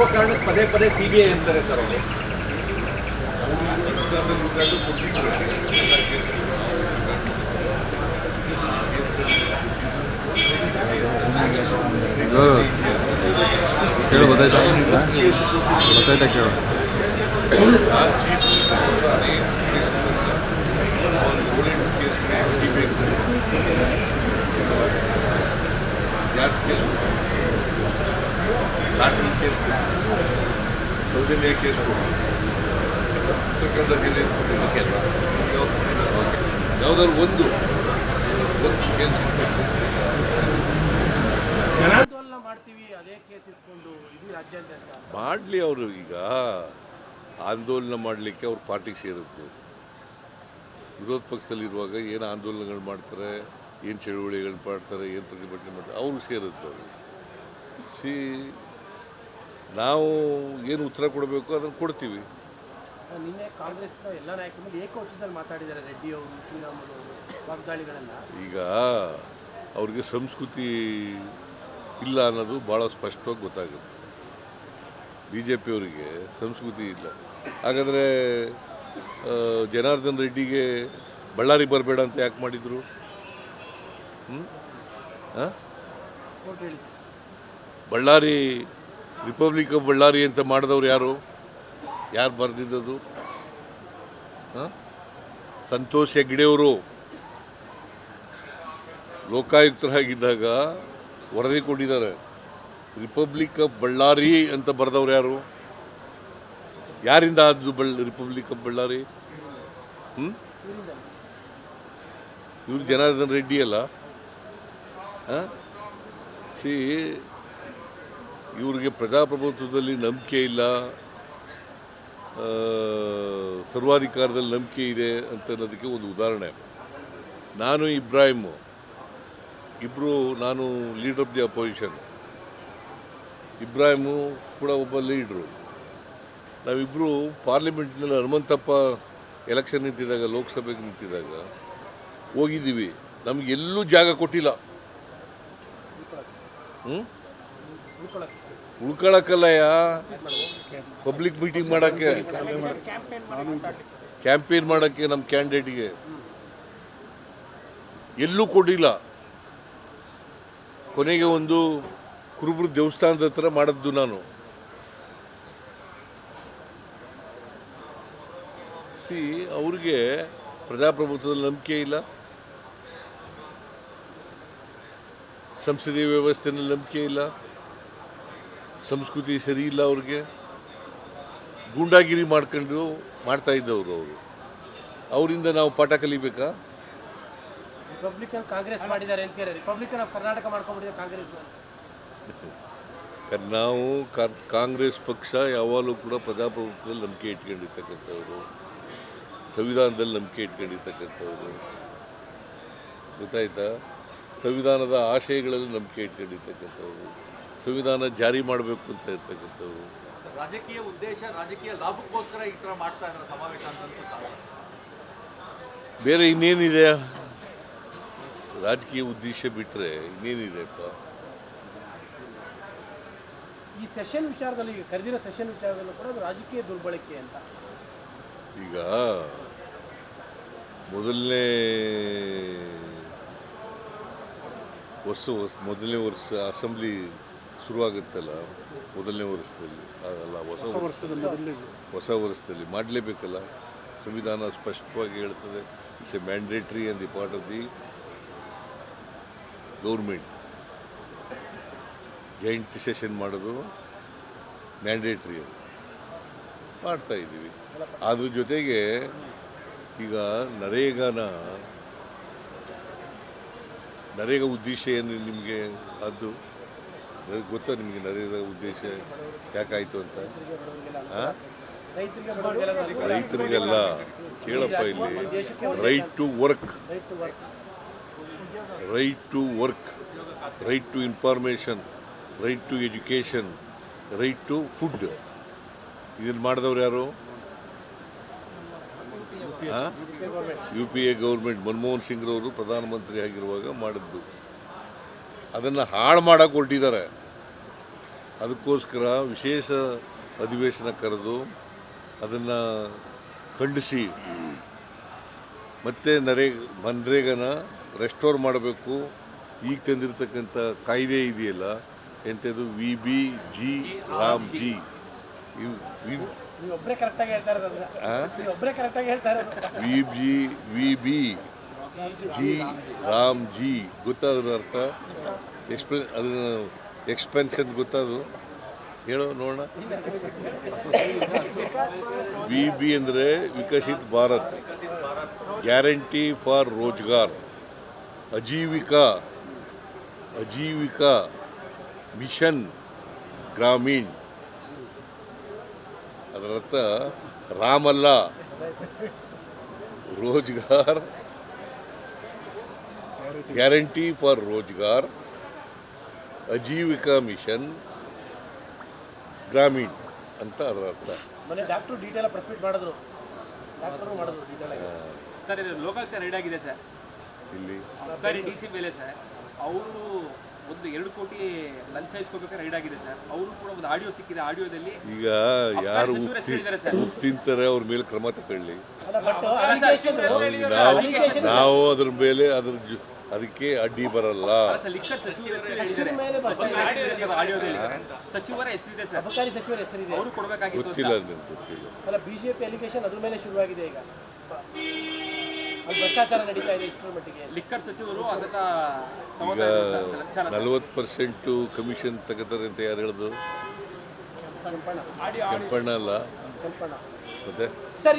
ಯಾವ ಕಾರಣಕ್ಕೆ ಪದೇ ಪದೇ ಸಿ ಬಿ ಐ ಅಂತಾರೆ ಸರ್ ಅವರು? ಕೇಳು ಗೊತ್ತಾಯ್ತಾ? ಗೊತ್ತಾಯ್ತಾ ಕೇಳು ಯಾರು case lottery case Soujanya case ಕೊಡಿ ಉತ್ತರ ಕನ್ನಡ ಜಿಲ್ಲೆ ಯಾವ್ದಾದ್ರು ಒಂದು ಒಂದು ಕೇಸ್ ಜನಾಂದೋಲನ ಮಾಡ್ತೀವಿ ಅದೇ ಕೇಸ್ ಇಟ್ಕೊಂಡು ಇಡೀ ರಾಜ್ಯಾದ್ಯಂತ ಮಾಡಲಿ ಅವರು ಈಗ. ಆಂದೋಲನ ಮಾಡಲಿಕ್ಕೆ ಅವ್ರ ಪಾರ್ಟಿಗೆ ಸೇರುತ್ತೆ ವಿರೋಧ ಪಕ್ಷದಲ್ಲಿರುವಾಗ ಏನು ಆಂದೋಲನಗಳು ಮಾಡ್ತಾರೆ ಏನು ಚಳುವಳಿಗಳು ಮಾಡ್ತಾರೆ ಏನು ಪ್ರತಿಭಟನೆ ಮಾಡ್ತಾರೆ ಅವ್ರಿಗೆ ಸೇರುತ್ತೆ ಅವರು. ಸಿ ನಾವು ಏನು ಉತ್ತರ ಕೊಡಬೇಕು ಅದನ್ನು ಕೊಡ್ತೀವಿ. ನಿನ್ನೆ ಕಾಂಗ್ರೆಸ್ನ ಎಲ್ಲ ನಾಯಕರು ಏಕವಚನದಲ್ಲಿ ಮಾತಾಡಿದ್ದಾರೆ ರೆಡ್ಡಿ ಅವರು ಶ್ರೀರಾಮುಲು ಅವರು ವಾಗ್ದಾಳಿಗಳೆಲ್ಲ ಈಗ ಅವ್ರಿಗೆ ಸಂಸ್ಕೃತಿ ಇಲ್ಲ ಅನ್ನೋದು ಭಾಳ ಸ್ಪಷ್ಟವಾಗಿ ಗೊತ್ತಾಗುತ್ತೆ. ಬಿ ಜೆ ಪಿಯವರಿಗೆ ಸಂಸ್ಕೃತಿ ಇಲ್ಲ. ಹಾಗಾದರೆ ಜನಾರ್ದನ್ ರೆಡ್ಡಿಗೆ ಬಳ್ಳಾರಿ ಬರಬೇಡ ಅಂತ ಯಾಕೆ ಮಾಡಿದರು? ಹ್ಞೂ ಹಾಂ ಬಳ್ಳಾರಿ ರಿಪಬ್ಲಿಕ್ ಆಫ್ ಬಳ್ಳಾರಿ ಅಂತ ಮಾಡಿದವ್ರು ಯಾರು? ಯಾರು ಬರೆದಿದ್ದದು? ಸಂತೋಷ್ ಹೆಗ್ಡೆಯವರು ಲೋಕಾಯುಕ್ತರಾಗಿದ್ದಾಗ ವರದಿ ಕೊಟ್ಟಿದ್ದಾರೆ. ರಿಪಬ್ಲಿಕ್ ಆಫ್ ಬಳ್ಳಾರಿ ಅಂತ ಬರೆದವ್ರು ಯಾರು? ಯಾರಿಂದ ಆದ್ದು ಬಳ್ಳ ರಿಪಬ್ಲಿಕ್ ಆಫ್ ಬಳ್ಳಾರಿ? ಹ್ಞೂ ಇವ್ರು ಜನಾರ್ದನ್ ರೆಡ್ಡಿ ಅಲ್ಲ? ಹಾಂ? ಸಿ ಇವ್ರಿಗೆ ಪ್ರಜಾಪ್ರಭುತ್ವದಲ್ಲಿ ನಂಬಿಕೆ ಇಲ್ಲ. ಸರ್ವಾಧಿಕಾರದಲ್ಲಿ ನಂಬಿಕೆ ಇದೆ ಅಂತ ಅನ್ನೋದಕ್ಕೆ ಒಂದು ಉದಾಹರಣೆ. ನಾನು ಇಬ್ರಾಹಿಮು ಇಬ್ಬರು ನಾನು leader of the opposition Ibrahim ಕೂಡ ಒಬ್ಬ ಲೀಡ್ರು ನಾವಿಬ್ಬರು ಪಾರ್ಲಿಮೆಂಟ್ನಲ್ಲಿ ಹನುಮಂತಪ್ಪ ಎಲೆಕ್ಷನ್ ನಿಂತಿದ್ದಾಗ, ಲೋಕಸಭೆಗೆ ನಿಂತಿದ್ದಾಗ ಹೋಗಿದ್ದೀವಿ. ನಮಗೆಲ್ಲೂ ಜಾಗ ಕೊಟ್ಟಿಲ್ಲ. ಹ್ಞೂ ಉಳ್ಕೊಳಕ್ಕಲ್ಲಯ್ಯ ಪಬ್ಲಿಕ್ ಮೀಟಿಂಗ್ ಮಾಡೋಕ್ಕೆ? ಕ್ಯಾಂಪೇನ್ ಮಾಡೋಕ್ಕೆ ನಮ್ಮ ಕ್ಯಾಂಡಿಡೇಟ್ಗೆ ಎಲ್ಲೂ ಕೊಡಿಲ್ಲ ಕೊನೆಗೆ ಒಂದು ಕುರುಬರು ದೇವಸ್ಥಾನದ ಹತ್ರ ಮಾಡಿದ್ದು ನಾನು. ಸಿ ಅವ್ರಿಗೆ ಪ್ರಜಾಪ್ರಭುತ್ವದಲ್ಲಿ ನಂಬಿಕೆ ಇಲ್ಲ. ಸಂಸದೀಯ ವ್ಯವಸ್ಥೆನಲ್ಲಿ ನಂಬಿಕೆ ಇಲ್ಲ. ಸಂಸ್ಕೃತಿ ಸರಿ ಇಲ್ಲ ಅವ್ರಿಗೆ. ಗೂಂಡಾಗಿರಿ ಮಾಡ್ಕೊಂಡು ಮಾಡ್ತಾ ಇದ್ದವರು ಅವರು. ಅವರಿಂದ ನಾವು ಪಾಠ ಕಲಿಬೇಕಾ? ರಿಪಬ್ಲಿಕನ್ ಕಾಂಗ್ರೆಸ್ ಮಾಡಿದ್ದಾರೆ ಅಂತ ರಿಪಬ್ಲಿಕನ್ ಆಫ್ ಕರ್ನಾಟಕ ಮಾಡ್ಕೊಂಡ್ಬಿಟ್ಟಿದೆ ಕಾಂಗ್ರೆಸ್ ನಾವು ಕಾಂಗ್ರೆಸ್ ಪಕ್ಷ ಯಾವಾಗಲೂ ಕೂಡ ಪ್ರಜಾಪ್ರಭುತ್ವದಲ್ಲಿ ನಂಬಿಕೆ ಇಟ್ಕೊಂಡಿರ್ತಕ್ಕಂಥವ್ರು. ಸಂವಿಧಾನದಲ್ಲಿ ನಂಬಿಕೆ ಇಟ್ಕೊಂಡಿರ್ತಕ್ಕಂಥವ್ರು. ಗೊತ್ತಾಯ್ತಾ? ಸಂವಿಧಾನದ ಆಶಯಗಳಲ್ಲಿ ನಂಬಿಕೆ ಇಟ್ಕೊಂಡಿರ್ತಕ್ಕಂಥವ್ರು. ಸಂವಿಧಾನ ಜಾರಿ ಮಾಡಬೇಕು ಅಂತ ಇರ್ತಕ್ಕಂಥವ್ರು ರಾಜಕೀಯ ಉದ್ದೇಶ ರಾಜಕೀಯ ಲಾಭಕ್ಕೋಸ್ಕರ ಈ ಥರ ಮಾಡ್ತಾ ಇದ್ದಾರೆ ಸಮಾವೇಶ ಅಂತ ಅನ್ಸುತ್ತೆ? ಬೇರೆ ಇನ್ನೇನಿದೆ? ರಾಜಕೀಯ ಉದ್ದೇಶ ಬಿಟ್ಟರೆ ಇನ್ನೇನಿದೆಪ್ಪ? ಈ ಸೆಷನ್ ವಿಚಾರದಲ್ಲಿ ಈಗ ಕರೆದಿರೋ ಸೆಷನ್ ವಿಚಾರದಲ್ಲೂ ಕೂಡ ಅದು ರಾಜಕೀಯ ದುರ್ಬಳಕೆ ಅಂತ. ಈಗ ಮೊದಲನೇ ವರ್ಷ ವರ್ಷ- ಮೊದಲನೇ ವರ್ಷ ಅಸೆಂಬ್ಲಿ ಶುರುವಾಗುತ್ತಲ್ಲ ಮೊದಲನೇ ವರ್ಷದಲ್ಲಿ ಅಲ್ಲ ಹೊಸ ವರ್ಷದಲ್ಲಿ ಹೊಸ ವರ್ಷದಲ್ಲಿ ಮಾಡಲೇಬೇಕಲ್ಲ. ಸಂವಿಧಾನ ಸ್ಪಷ್ಟವಾಗಿ ಹೇಳ್ತದೆ it's a mandatory and the part of the government joint session ಮಾಡೋದು ಮ್ಯಾಂಡೇಟ್ರಿ ಅದು. ಮಾಡ್ತಾ ಇದ್ದೀವಿ. ಅದ್ರ ಜೊತೆಗೆ ಈಗ ನರೇಗಾನ ನರೇಗಾ ಉದ್ದೇಶ ಏನು ನಿಮಗೆ? ಅದು ಗೊತ್ತಾ ನಿಮಗೆ ನರೇಂದ್ರ ಉದ್ದೇಶ ಯಾಕಾಯಿತು ಅಂತ? ರೈತರಿಗೆಲ್ಲ ಕೇಳಪ್ಪ ಇಲ್ಲಿ right to work right to work right to work right to information right to education right to food ಇದನ್ನು ಮಾಡಿದವ್ರು ಯಾರು? U P A government Manmohan ಸಿಂಗ್ರವರು ಪ್ರಧಾನಮಂತ್ರಿ ಆಗಿರುವಾಗ ಮಾಡಿದ್ದು. ಅದನ್ನು ಹಾಳು ಮಾಡೋಕೆ ಹೊರಟಿದ್ದಾರೆ. ಅದಕ್ಕೋಸ್ಕರ ವಿಶೇಷ ಅಧಿವೇಶನ ಕರೆದು ಅದನ್ನು ಖಂಡಿಸಿ ಮತ್ತೆ ನರೇ ಮನ್ರೇಗನ ರೆಸ್ಟೋರ್ ಮಾಡಬೇಕು. ಈಗ ತಂದಿರತಕ್ಕಂಥ ಕಾಯ್ದೆ ಇದೆಯಲ್ಲ ಎಂಥದ್ದು V B G Ram G V- G V B G Ram G ಗೊತ್ತಾದ್ರ ಅರ್ಥ? ಎಕ್ಸ್ಪ್ರೆ ಅದನ್ನ ಎಕ್ಸ್ಪೆನ್ಷನ್ ಗೊತ್ತದು? ಹೇಳು, ನೋಡೋಣ. ವಿ ಬಿ ಅಂದರೆ Viksit Bharat. Guarantee for Rozgar. Ajeevika. Ajeevika. Mission. Gramin. ಅದರರ್ಥ ರಾಮಲ್ಲ. Rozgar. Guarantee for Rozgar. Ajeevika mission Gramin ಅಂತ ಅದರ ಅರ್ಥ ಮೊನ್ನೆ ಡಾಕ್ಟರ್ ಡೀಟೇಲ್ ಪ್ರೆಸ್ಕ್ರಿಪ್ಟ್ ಮಾಡಿದ್ರು ಡಾಕ್ಟರ್ ಮಾಡಿದ್ರು ಡೀಟೇಲ್ ಸರ್ ಇದು ಲೋಕಾಯುಕ್ತ ರೆಡಿ ಆಗಿದೆ ಸರ್ ಇಲ್ಲಿ ಅಬ್ಕಾರಿ ಡಿ ಸಿ ಮೇಲೆ ಸರ್ ಅವರು ಒಂದು ಎರಡು ಕೋಟಿ ಲಂಚ ಇಸ್ಕೋಬೇಕಾದ್ರೆ ರೆಡಿ ಆಗಿದೆ ಸರ್ ಅವರು ಕೂಡ ಒಂದು ಆಡಿಯೋ ಸಿಕ್ಕಿದೆ ಆಡಿಯೋದಲ್ಲಿ ಈಗ ಯಾರು ತಿಂತಾರೆ ಅವ್ರ ಮೇಲೆ ಕ್ರಮ ತಗೊಳ್ಳಿ ಅಲ್ಲ ಬಟ್ ಅಲಿಗೇಷನ್ ನಾವು ನಾವು ಅದ್ರ ಮೇಲೆ ಅದ್ರ ಅದಕ್ಕೆ ಅಡ್ಡಿ ಬರಲ್ಲ. ಸರ್ ಲಿಕ್ಕರ್ ಸಚಿವರ ಹೆಸರು ಮೇಲೆ ಬರ್ತಾ ಇದೆ. ಒಂದು ಆಡಿಯೋ ಇದೆ ಸರ್ ಆಡಿಯೋದಲ್ಲಿ ಸಚಿವರ ಹೆಸರಿದೆ ಸರ್. ಅಬಕಾರಿ ಸಚಿವರ ಹೆಸರಿದೆ ಅವರು ಕೊಡಬೇಕಾಗಿತ್ತು ಗೊತ್ತಿಲ್ಲ ನನಗೆ ಗೊತ್ತಿಲ್ಲ. ಅಲ್ಲ ಬಿಜೆಪಿ ಅಲಿಗೇಷನ್ ಅದ್ರ ಮೇಲೆ ಶುರುವಾಗಿದೆ ಈಗ. ಅಲ್ಲಿ ಭ್ರಷ್ಟಾಚಾರ ನಡೀತಾ ಇದೆ ಇಷ್ಟರ ಮಟ್ಟಿಗೆ. ಲಿಕ್ಕರ್ ಸಚಿವರು ಅದನ್ನ ಈಗ ತಗೋತಾ ಇದ್ದಾರೆ ಸರ್, ಲಂಚನ ಸರ್. ನಲವತ್ತು ಪರ್ಸೆಂಟು ಕಮಿಷನ್ ತಗೋತಾರೆ ಅಂತ ಯಾರು ಹೇಳಿದ್ರು? ಕೆಂಪಣ್ಣ. ಕೆಂಪಣ್ಣ. Bitte. Sir,